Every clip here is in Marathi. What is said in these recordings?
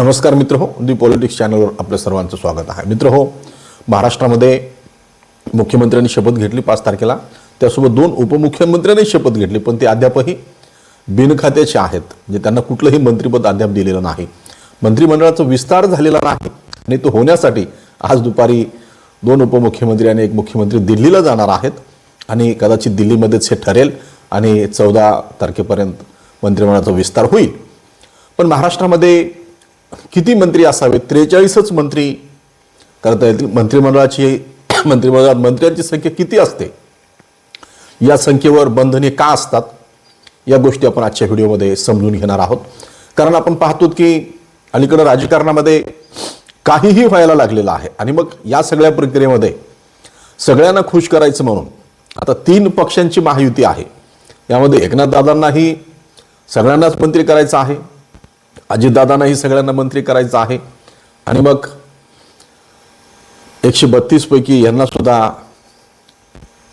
नमस्कार मित्र हो दी पॉलिटिक्स चॅनलवर आपल्या सर्वांचं स्वागत आहे. मित्र हो महाराष्ट्रामध्ये मुख्यमंत्र्यांनी शपथ घेतली पाच तारखेला. त्यासोबत दोन उपमुख्यमंत्र्यांनी शपथ घेतली पण ते अद्यापही बिनखात्याचे आहेत. म्हणजे त्यांना कुठलंही मंत्रिपद अद्याप दिलेलं नाही. मंत्रिमंडळाचा विस्तार झालेला नाही. आणि तो होण्यासाठी आज दुपारी दोन उपमुख्यमंत्री आणि एक मुख्यमंत्री दिल्लीला जाणार आहेत. आणि कदाचित दिल्लीमध्येच हे ठरेल आणि चौदा तारखेपर्यंत मंत्रिमंडळाचा विस्तार होईल. पण महाराष्ट्रामध्ये किती मंत्री असावेत? त्रेचाळीसच मंत्री करता येतील. मंत्रिमंडळाची मंत्रिमंडळात मंत्र्यांची संख्या किती असते? या संख्येवर बंधने का असतात? या गोष्टी आपण आजच्या व्हिडिओमध्ये समजून घेणार आहोत. कारण आपण पाहतो की अलीकडं राजकारणामध्ये काहीही व्हायला लागलेलं आहे. आणि मग या सगळ्या प्रक्रियेमध्ये सगळ्यांना खुश करायचं म्हणून आता तीन पक्षांची महायुती आहे. यामध्ये एकनाथदादांनाही सगळ्यांनाच मंत्री करायचं आहे. अजितदादांनाही सगळ्यांना मंत्री करायचं आहे. आणि मग एकशे बत्तीसपैकी यांना सुद्धा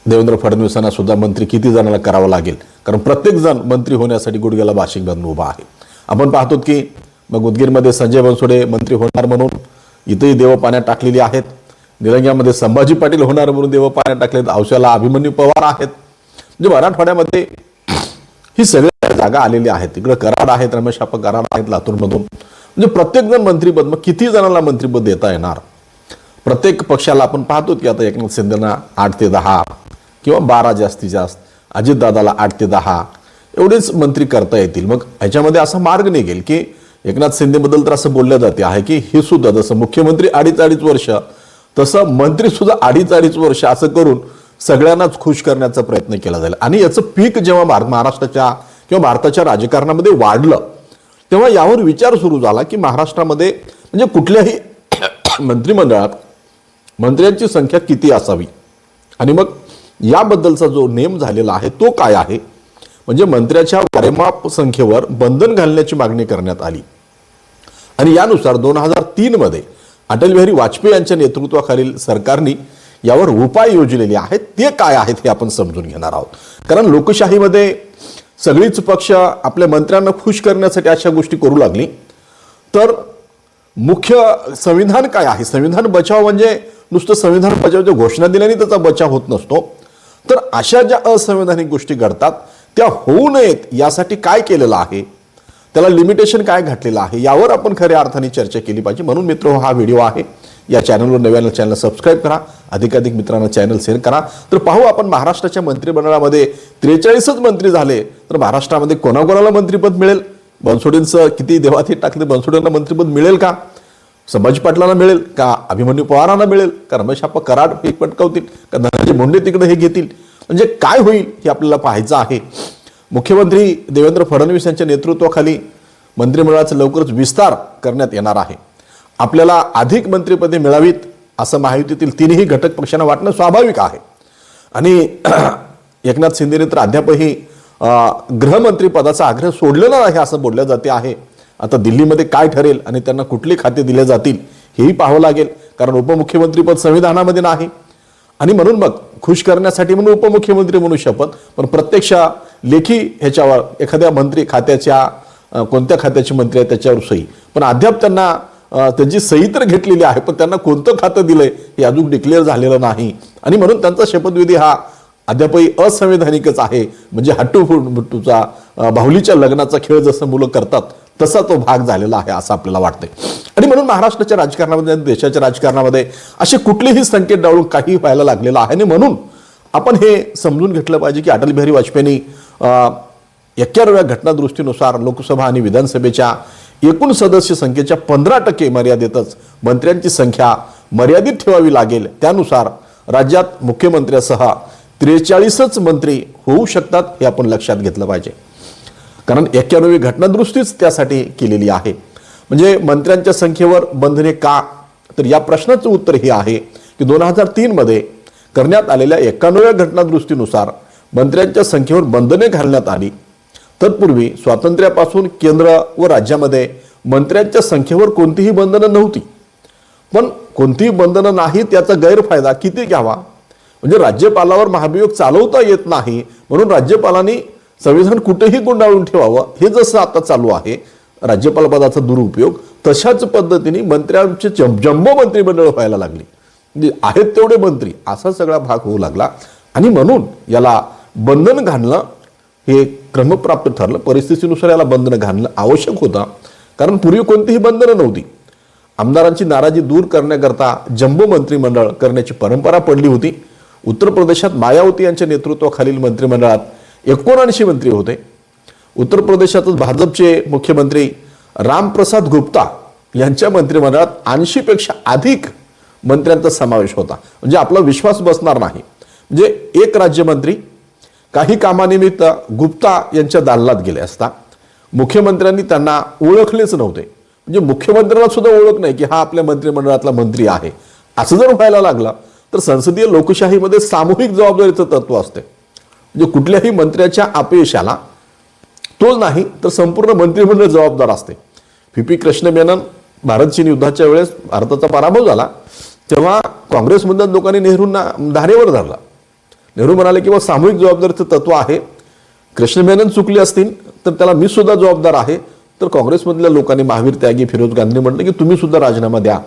देवेंद्र फडणवीसांना सुद्धा मंत्री किती जणांना करावं लागेल? कारण प्रत्येक जण मंत्री होण्यासाठी गुडघ्याला भाषिक बांधून उभा आहे. आपण पाहतो की मग उदगीरमध्ये संजय बनसोडे मंत्री होणार म्हणून इथेही देव पाण्यात टाकलेली आहेत. निलंग्यामध्ये संभाजी पाटील होणार म्हणून देव पाण्यात टाकलेत. औशाला अभिमन्यू पवार आहेत. म्हणजे मराठवाड्यामध्ये ही जागा आलेल्या आहेत. तिकडे कराड आहेत रमेश आप्पा कराड आहेत लातूरमधून. म्हणजे प्रत्येक जण मंत्रीपद मग किती जणांना मंत्रीपद देता येणार? प्रत्येक पक्षाला आपण पाहतो की आता एकनाथ शिंदेना आठ ते दहा किंवा बारा जास्तीत जास्त अजितदादाला आठ ते दहा एवढेच मंत्री करता येतील. मग ह्याच्यामध्ये असा मार्ग निघेल की एकनाथ शिंदेबद्दल तर असं बोललं जाते आहे की हे सुद्धा जसं मुख्यमंत्री अडीच अडीच वर्ष तसं मंत्री सुद्धा अडीच अडीच वर्ष असं करून सगळ्यांनाच खुश करण्याचा प्रयत्न केला जाईल. आणि याचं पीक जेव्हा भारत महाराष्ट्राच्या किंवा भारताच्या राजकारणामध्ये वाढलं तेव्हा यावर विचार सुरू झाला की महाराष्ट्रामध्ये म्हणजे कुठल्याही मंत्रिमंडळात मंत्र्यांची संख्या किती असावी? आणि मग याबद्दलचा जो नेम झालेला आहे तो काय आहे? म्हणजे मंत्र्याच्या वारेमाप संख्येवर बंधन घालण्याची मागणी करण्यात आली. आणि यानुसार दोन हजार तीनमध्ये अटल बिहारी वाजपेयी यांच्या नेतृत्वाखालील सरकारने यावर उपाय योजलेले आहेत. ते काय आहेत हे आपण समजून घेणार आहोत. कारण लोकशाहीमध्ये सगळीच पक्ष आपल्या मंत्र्यांना खुश करण्यासाठी अशा गोष्टी करू लागली. तर मुख्य संविधान काय आहे? संविधान बचाव म्हणजे नुसतं संविधान बचावच्या घोषणा दिल्याने त्याचा बचाव होत नसतो. तर अशा ज्या असंवैधानिक गोष्टी घडतात त्या होऊ नयेत यासाठी काय केलेलं आहे? त्याला लिमिटेशन काय घातलेलं आहे? यावर आपण खऱ्या अर्थाने चर्चा केली पाहिजे. म्हणून मित्र हा व्हिडिओ आहे. या चॅनलवर नव्यानं चॅनल सबस्क्राईब करा अधिकाधिक मित्रांना चॅनल शेअर करा. तर पाहू आपण महाराष्ट्राच्या मंत्रिमंडळामध्ये त्रेचाळीसच मंत्री झाले तर महाराष्ट्रामध्ये कोणाकोणाला मंत्रिपद मिळेल? बनसोडेंचं किती देवात टाकले बनसोडेंना मंत्रिपद मिळेल का? संभाजी पाटलांना मिळेल का? अभिमन्यू पवारांना मिळेल का? रमेश आप कराड हे पटकावतील का? धनंजय मुंडे तिकडे हे घेतील? म्हणजे काय होईल हे आपल्याला पाहायचं आहे. मुख्यमंत्री देवेंद्र फडणवीस यांच्या नेतृत्वाखाली मंत्रिमंडळाचा लवकरच विस्तार करण्यात येणार आहे. आपल्याला अधिक मंत्रिपदे मिळावीत असं महायुतीतील तिन्ही घटक पक्षांना वाटणं स्वाभाविक आहे. आणि एकनाथ शिंदेने तर अद्यापही गृहमंत्रीपदाचा आग्रह सोडलेला नाही असं बोललं जाते आहे. आता दिल्लीमध्ये काय ठरेल आणि त्यांना कुठले खाते दिले जातील हेही पाहावं लागेल कारण उपमुख्यमंत्रीपद संविधानामध्ये नाही. आणि म्हणून मग खुश करण्यासाठी म्हणून उपमुख्यमंत्री म्हणू शपथ पण प्रत्यक्ष लेखी ह्याच्यावर एखाद्या मंत्री खात्याच्या कोणत्या खात्याचे मंत्री आहेत त्याच्यावर सही. पण अद्याप त्यांना त्यांची सही तर घेतलेली आहे पण त्यांना कोणतं खातं दिलंय हे अजून डिक्लेअर झालेलं नाही. आणि म्हणून त्यांचा शपथविधी हा अद्यापही असंवैधानिकच आहे. म्हणजे हट्टू फुटूचा बाहुलीच्या लग्नाचा खेळ जसं मुलं करतात तसा तो भाग झालेला आहे असं आपल्याला वाटतंय. आणि म्हणून महाराष्ट्राच्या राजकारणामध्ये आणि देशाच्या राजकारणामध्ये असे कुठलेही संकेत डावळून काही व्हायला लागलेलं आहे. आणि म्हणून आपण हे समजून घेतलं पाहिजे की अटल बिहारी वाजपेयींनी अं, एक्क्याण्णव्या घटनादृष्टीनुसार लोकसभा आणि विधानसभेच्या एकूण सदस्य संख्येच्या पंधरा टक्के मर्यादेतच मंत्र्यांची संख्या मर्यादित ठेवावी लागेल. त्यानुसार राज्यात मुख्यमंत्र्यासह त्रेचाळीसच मंत्री होऊ शकतात हे आपण लक्षात घेतलं पाहिजे. कारण एक्क्याण्णवी घटनादुरुस्तीच त्यासाठी केलेली आहे. म्हणजे मंत्र्यांच्या संख्येवर बंधने का? तर या प्रश्नाचं उत्तर हे आहे की दोन हजार तीनमध्ये करण्यात आलेल्या एक्क्याण्णव्या घटनादुरुस्तीनुसार मंत्र्यांच्या संख्येवर बंधने घालण्यात आली. तत्पूर्वी स्वातंत्र्यापासून केंद्र व राज्यामध्ये मंत्र्यांच्या संख्येवर कोणतीही बंधनं नव्हती. पण कोणतीही बंधनं नाही त्याचा गैरफायदा किती घ्यावा? म्हणजे राज्यपालावर महाभियोग चालवता येत नाही म्हणून राज्यपालांनी संविधान कुठेही गुंडाळून ठेवावं हे जसं आता चालू आहे राज्यपाल पदाचा दुरुपयोग तशाच पद्धतीने मंत्र्यांचे जम- जम्बो मंत्रिमंडळ व्हायला लागली. म्हणजे आहेत तेवढे मंत्री असा सगळा भाग होऊ लागला. आणि म्हणून याला बंधन घालणं हे क्रमप्राप्त ठरलं. परिस्थितीनुसार याला बंधनं घालणं आवश्यक होता. कारण पूर्वी कोणतीही बंधनं नव्हती. आमदारांची नाराजी दूर करण्याकरता जम्बो मंत्रिमंडळ करण्याची परंपरा पडली होती. उत्तर प्रदेशात मायावती यांच्या नेतृत्वाखालील मंत्रिमंडळात एकोणऐंशी मंत्री होते. उत्तर प्रदेशातच भाजपचे मुख्यमंत्री रामप्रसाद गुप्ता यांच्या मंत्रिमंडळात ऐंशीपेक्षा अधिक मंत्र्यांचा समावेश होता. म्हणजे आपला विश्वास बसणार नाही. म्हणजे एक राज्यमंत्री काही कामानिमित्त गुप्ता यांच्या दालनात गेले असता मुख्यमंत्र्यांनी त्यांना ओळखलेच नव्हते. म्हणजे मुख्यमंत्र्यांना सुद्धा ओळख नाही की हा आपल्या मंत्रिमंडळातला मंत्री आहे. असं जर व्हायला लागलं तर संसदीय लोकशाहीमध्ये सामूहिक जबाबदारीचं तत्व असते. म्हणजे कुठल्याही मंत्र्याच्या अपयशाला तोच नाही तर संपूर्ण मंत्रिमंडळ जबाबदार असते. पी पी कृष्ण मेनन भारत चीन युद्धाच्या वेळेस भारताचा पराभव झाला तेव्हा काँग्रेसमधल्या लोकांनी नेहरूंना धारेवर धरला. नेहरू म्हणाले की बा सामूहिक जबाबदारीचं तत्व आहे. कृष्ण मेनन चुकली असतील तर त्याला मी सुद्धा जबाबदार आहे. तर काँग्रेसमधल्या लोकांनी महावीर त्यागी फिरोज गांधी म्हटलं की तुम्ही सुद्धा राजीनामा द्या.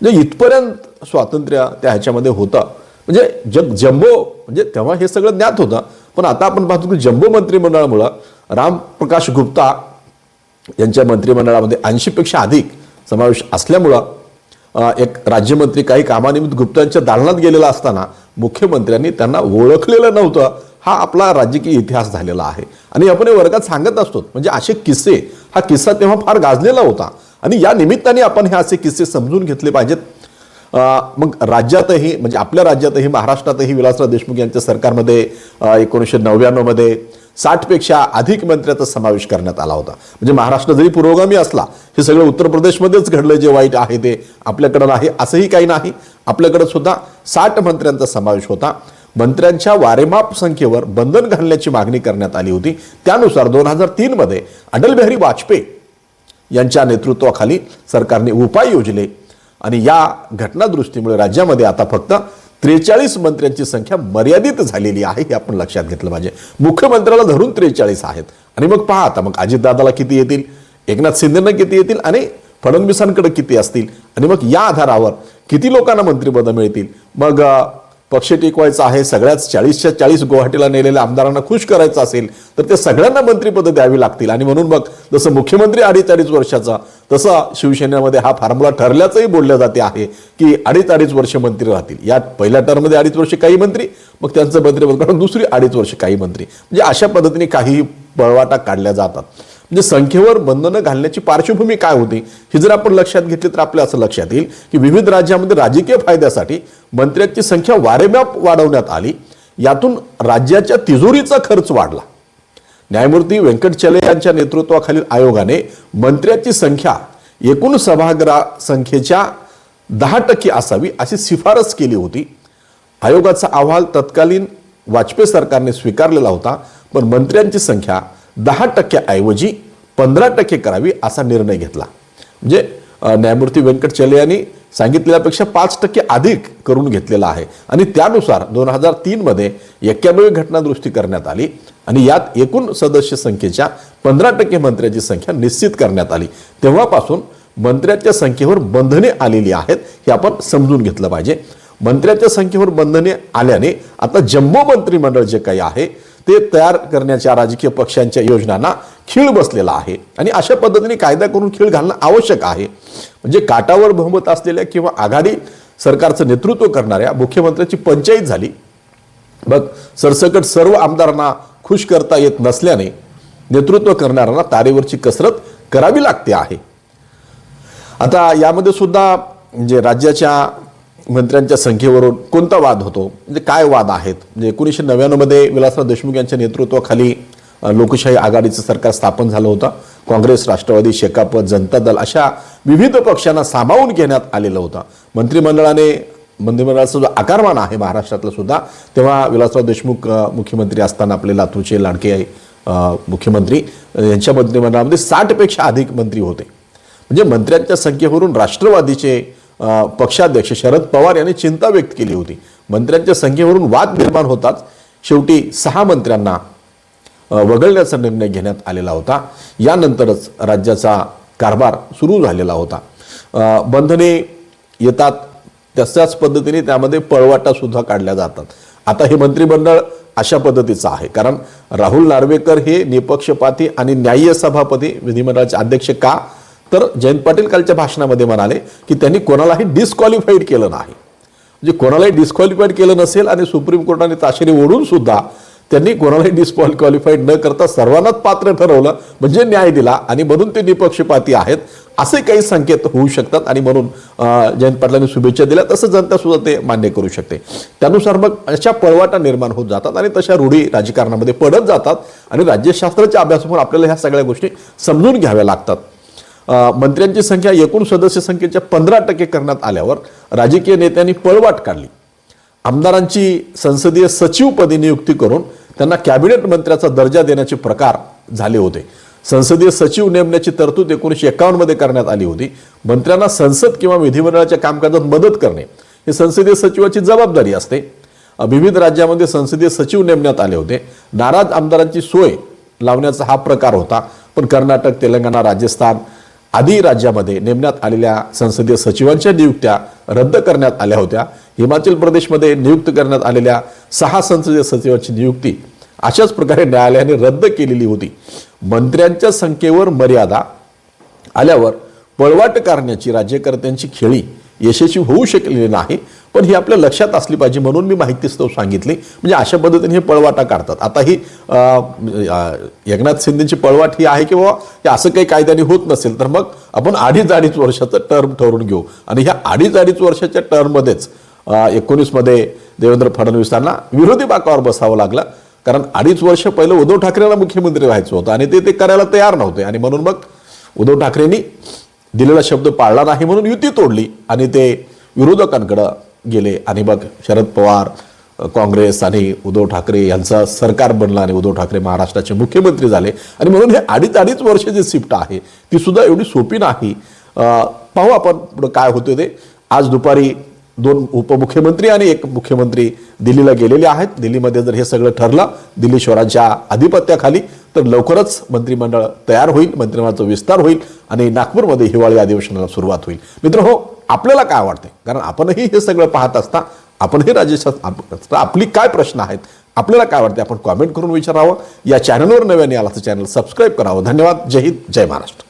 म्हणजे इथपर्यंत स्वातंत्र्य त्या ह्याच्यामध्ये होतं. म्हणजे जग जम्बो म्हणजे तेव्हा हे सगळं ज्ञात होतं. पण आता आपण पाहतो की जम्बो मंत्रिमंडळामुळं रामप्रकाश गुप्ता यांच्या मंत्रिमंडळामध्ये ऐंशीपेक्षा अधिक समावेश असल्यामुळं एक राज्यमंत्री काही कामानिमित्त गुप्तांच्या दालनात गेलेला असताना मुख्यमंत्र्यांनी त्यांना ओळखलेलं नव्हतं हा आपला राजकीय इतिहास झालेला आहे. आणि आपण हे वर्गात सांगत असतो म्हणजे असे किस्से हा किस्सा तेव्हा फार गाजलेला होता. आणि या निमित्ताने आपण हे असे किस्से समजून घेतले पाहिजेत. मग राज्यातही म्हणजे आपल्या राज्यातही महाराष्ट्रातही विलासराव देशमुख यांच्या सरकारमध्ये एकोणीसशे नव्याण्णवमध्ये साठपेक्षा अधिक मंत्र्याचा समावेश करण्यात आला होता. म्हणजे महाराष्ट्र जरी पुरोगामी असला हे सगळं उत्तर प्रदेशमध्येच घडलं जे वाईट आहे ते आपल्याकडं नाही असंही काही नाही. आपल्याकडं सुद्धा साठ मंत्र्यांचा समावेश होता. मंत्र्यांच्या वारेमाप संख्येवर बंधन घालण्याची मागणी करण्यात आली होती. त्यानुसार दोन हजार तीनमध्ये अटल बिहारी वाजपेयी यांच्या नेतृत्वाखाली सरकारने उपाय योजले. आणि या घटनादृष्टीमुळे राज्यामध्ये आता फक्त त्रेचाळीस मंत्र्यांची संख्या मर्यादित झालेली आहे हे आपण लक्षात घेतलं पाहिजे. मुख्यमंत्र्याला धरून त्रेचाळीस आहेत. आणि मग पहा आता मग अजितदादाला किती येतील? एकनाथ शिंदेना किती येतील? आणि फडणवीसांकडे किती असतील? आणि मग या आधारावर किती लोकांना मंत्रिपदं मिळतील? मग पक्ष टिकवायचा आहे सगळ्याच चाळीसच्या चाळीस गुवाहाटीला नेलेल्या आमदारांना खुश करायचं असेल तर ते सगळ्यांना मंत्रिपदं द्यावी लागतील. आणि म्हणून मग जसं मुख्यमंत्री अडीच अडीच वर्षाचा तसा शिवसेनेमध्ये हा फॉर्म्युला ठरल्याचंही बोललं जाते आहे की अडीच अडीच वर्ष मंत्री राहतील. या पहिल्या टर्ममध्ये अडीच वर्ष काही मंत्री मग त्यांचं मंत्रिपद काढून दुसरी अडीच वर्ष काही मंत्री. म्हणजे अशा पद्धतीने काही पळवाटा काढल्या जातात. म्हणजे संख्येवर बंधनं घालण्याची पार्श्वभूमी काय होती ही जर आपण लक्षात घेतली तर आपल्या असं लक्षात येईल की विविध राज्यामध्ये राजकीय फायद्यासाठी मंत्र्यांची संख्या वारेमाप वाढवण्यात आली. यातून राज्याच्या तिजोरीचा खर्च वाढला. न्यायमूर्ती व्यंकटचले यांच्या नेतृत्वाखालील आयोगाने मंत्र्याची संख्या एकूण सभागृह संख्येच्या दहा टक्के असावी अशी शिफारस केली होती. आयोगाचा अहवाल तत्कालीन वाजपेयी सरकारने स्वीकारलेला होता पण मंत्र्यांची संख्या दहा टक्क्याऐवजी पंधरा टक्के करावी असा निर्णय घेतला. म्हणजे न्यायमूर्ती व्यंकट चले यांनी सांगितलेल्यापेक्षा पाच टक्के अधिक करून घेतलेला आहे. आणि त्यानुसार दोन हजार तीनमध्ये एक्क्याण्णव घटनादृष्टी करण्यात आली आणि यात एकूण सदस्य संख्येच्या पंधरा टक्के मंत्र्यांची संख्या निश्चित करण्यात आली. तेव्हापासून मंत्र्यांच्या संख्येवर बंधने आलेली आहेत हे आपण समजून घेतलं पाहिजे. मंत्र्याच्या संख्येवर बंधने आल्याने आता जम्बो मंत्रिमंडळ जे काही आहे ते तयार करण्याच्या राजकीय पक्षांच्या योजनांना खीळ बसलेला आहे. आणि अशा पद्धतीने कायदा करून खीळ घालणं आवश्यक आहे. म्हणजे काटावर बहुमत असलेल्या किंवा आघाडी सरकारचं नेतृत्व करणाऱ्या मुख्यमंत्र्यांची पंचायत झाली. मग सरसकट सर्व आमदारांना खुश करता येत नसल्याने नेतृत्व करणाऱ्यांना तारेवरची कसरत करावी लागते आहे. आता यामध्ये सुद्धा म्हणजे राज्याच्या मंत्र्यांच्या संख्येवरून कोणता वाद होतो? म्हणजे काय वाद आहेत? म्हणजे एकोणीसशे नव्याण्णवमध्ये विलासराव देशमुख यांच्या नेतृत्वाखाली लोकशाही आघाडीचं सरकार स्थापन झालं होतं. काँग्रेस राष्ट्रवादी शेकाप जनता दल अशा विविध पक्षांना सामावून घेण्यात आलेलं होतं. मंत्रिमंडळाने मंत्रिमंडळाचा जो आकारमान आहे महाराष्ट्रातलं सुद्धा तेव्हा विलासराव देशमुख मुख्यमंत्री असताना आपले लातूरचे लाडके मुख्यमंत्री यांच्या मंत्रिमंडळामध्ये साठपेक्षा अधिक मंत्री होते. म्हणजे मंत्र्यांच्या संख्येवरून राष्ट्रवादीचे पक्षाध्यक्ष शरद पवार यांनी चिंता व्यक्त केली होती. मंत्र्यांच्या संख्येवरून वाद निर्माण होताच शेवटी सहा मंत्र्यांना वगळण्याचा निर्णय घेण्यात आलेला होता. यानंतरच राज्याचा कारभार सुरू झालेला होता. बंधने येतात तशाच पद्धतीने त्यामध्ये पळवाटासुद्धा काढल्या जातात. आता हे मंत्रिमंडळ अशा पद्धतीचं आहे. कारण राहुल नार्वेकर हे निपक्षपाती आणि न्याय्य सभापती विधिमंडळाचे अध्यक्ष का? तर जयंत पाटील कालच्या भाषणामध्ये म्हणाले की त्यांनी कोणालाही डिस्क्वालिफाईड केलं नाही. म्हणजे कोणालाही डिस्क्वालिफाईड केलं नसेल आणि सुप्रीम कोर्टाने ताशेरी ओढून सुद्धा त्यांनी कोणालाही डिस्क्वालिफाईड न करता सर्वांनाच पात्र ठरवलं म्हणजे न्याय दिला आणि म्हणून ते निपक्षपाती आहेत असे काही संकेत होऊ शकतात आणि म्हणून जयंत पाटलांनी शुभेच्छा दिल्या. तसं जनता सुद्धा ते मान्य करू शकते. त्यानुसार मग अशा पळवाटा निर्माण होत जातात आणि तशा रूढी राजकारणामध्ये पडत जातात आणि राज्यशास्त्राच्या अभ्यासामुळे आपल्याला ह्या सगळ्या गोष्टी समजून घ्याव्या लागतात. मंत्र्यांची संख्या एकूण सदस्य संख्येच्या पंधरा टक्के करण्यात आल्यावर राजकीय नेत्यांनी पळवाट काढली. आमदारांची संसदीय सचिवपदी नियुक्ती करून त्यांना कॅबिनेट मंत्र्याचा दर्जा देण्याचे प्रकार झाले होते. संसदीय सचिव नेमण्याची तरतूद एकोणीसशे एकावन्नमध्ये करण्यात आली होती. मंत्र्यांना संसद किंवा विधिमंडळाच्या कामकाजात मदत करणे ही संसदीय सचिवाची जबाबदारी असते. विविध राज्यामध्ये संसदीय सचिव नेमण्यात आले होते. नाराज आमदारांची सोय लावण्याचा हा प्रकार होता. पण कर्नाटक तेलंगणा राजस्थान आधी राज्यामध्ये नेमण्यात आलेल्या संसदीय सचिवांच्या नियुक्त्या रद्द करण्यात आल्या होत्या. हिमाचल प्रदेशमध्ये नियुक्त करण्यात आलेल्या सहा संसदीय सचिवांची नियुक्ती अशाच प्रकारे न्यायालयाने रद्द केलेली होती. मंत्र्यांच्या संख्येवर मर्यादा आल्यावर पळवाट करण्याची राज्यकर्त्यांची खेळी यशस्वी होऊ शकलेली नाही. पण ही आपल्या लक्षात असली पाहिजे म्हणून मी माहितीस्तव सांगितली. म्हणजे अशा पद्धतीने हे पळवाटा काढतात. आता ही एकनाथ शिंदेची पळवाट ही आहे की बाबा हे असं काही कायद्याने होत नसेल तर मग आपण अडीच अडीच वर्षाचं टर्म ठरवून घेऊ. आणि ह्या अडीच अडीच वर्षाच्या टर्ममध्येच एकोणीसमध्ये देवेंद्र फडणवीसांना विरोधी बाकावर बसावं लागलं. कारण अडीच वर्ष पहिलं उद्धव ठाकरेला मुख्यमंत्री व्हायचं होतं आणि ते ते करायला तयार नव्हते. आणि म्हणून मग उद्धव ठाकरेंनी दिलेला शब्द पाळला नाही म्हणून युती तोडली आणि ते विरोधकांकडं गेले. आणि मग शरद पवार काँग्रेस आणि उद्धव ठाकरे यांचं सरकार बनलं आणि उद्धव ठाकरे महाराष्ट्राचे मुख्यमंत्री झाले. आणि म्हणून हे अडीच अडीच वर्षाची शिफ्ट आहे ती सुद्धा एवढी सोपी नाही. पाहू आपण पुढं काय होते ते. आज दुपारी दोन उपमुख्यमंत्री आणि एक मुख्यमंत्री दिल्लीला गेलेले आहेत. दिल्लीमध्ये जर हे सगळं ठरलं दिल्लीश्वरांच्या आधिपत्याखाली तर लवकरच मंत्रिमंडळ तयार होईल मंत्रिमंडळाचा विस्तार होईल. आणि नागपूरमध्ये हिवाळी अधिवेशनाला सुरुवात होईल. मित्र हो आपल्याला काय वाटते कारण आपणही हे सगळं पाहत असता आपणही राज्यशास्त्र आपली काय प्रश्न आहेत? आपल्याला काय वाटते आपण कॉमेंट करून विचारावं. या चॅनलवर नव्याने आला तर चॅनल सबस्क्राईब करावं. धन्यवाद. जय हिंद. जय महाराष्ट्र.